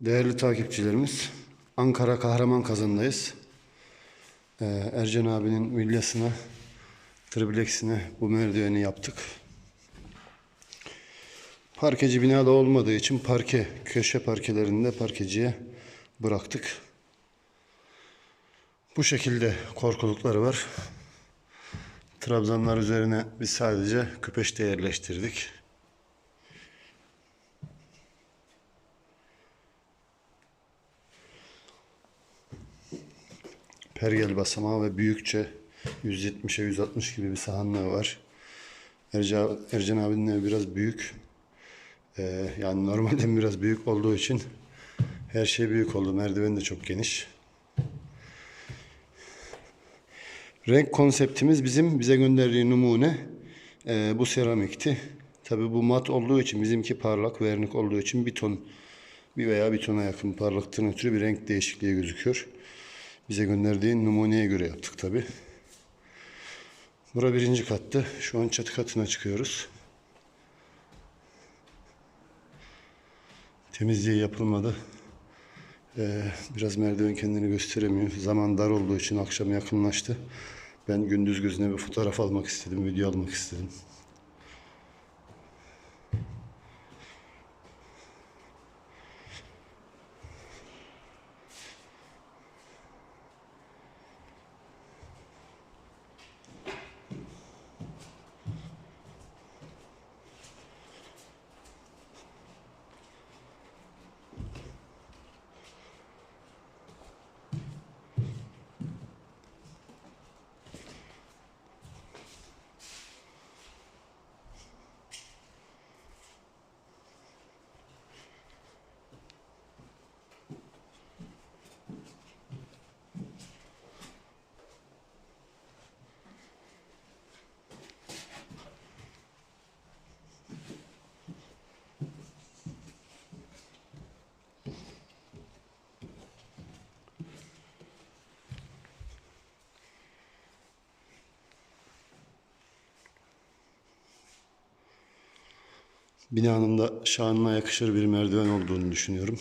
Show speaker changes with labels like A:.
A: Değerli takipçilerimiz, Ankara Kahraman Kazan'dayız. Ee, Ercan abinin villasına, tripleksine bu merdiveni yaptık. Parkeci binada olmadığı için parke, köşe parkelerinde parkeciye bıraktık. Bu şekilde korkulukları var. Trabzanlar üzerine biz sadece küpeşte yerleştirdik. Pergel basamağı ve büyükçe 170'e 160 gibi bir sahanlığı var. Ercan, Ercan abinin evi biraz büyük. Ee, yani normalden biraz büyük olduğu için her şey büyük oldu. Merdiven de çok geniş. Renk konseptimiz bizim bize gönderdiği numune e, bu seramikti. Tabi bu mat olduğu için bizimki parlak vernik olduğu için bir ton bir veya bir tona yakın parlaktan ötürü bir renk değişikliği gözüküyor. Bize gönderdiği numuneye göre yaptık tabi. Bura birinci kattı. Şu an çatı katına çıkıyoruz. Temizliği yapılmadı. Ee, biraz merdiven kendini gösteremiyor. Zaman dar olduğu için akşam yakınlaştı. Ben gündüz gözüne bir fotoğraf almak istedim, video almak istedim. Binanın da şanına yakışır bir merdiven olduğunu düşünüyorum.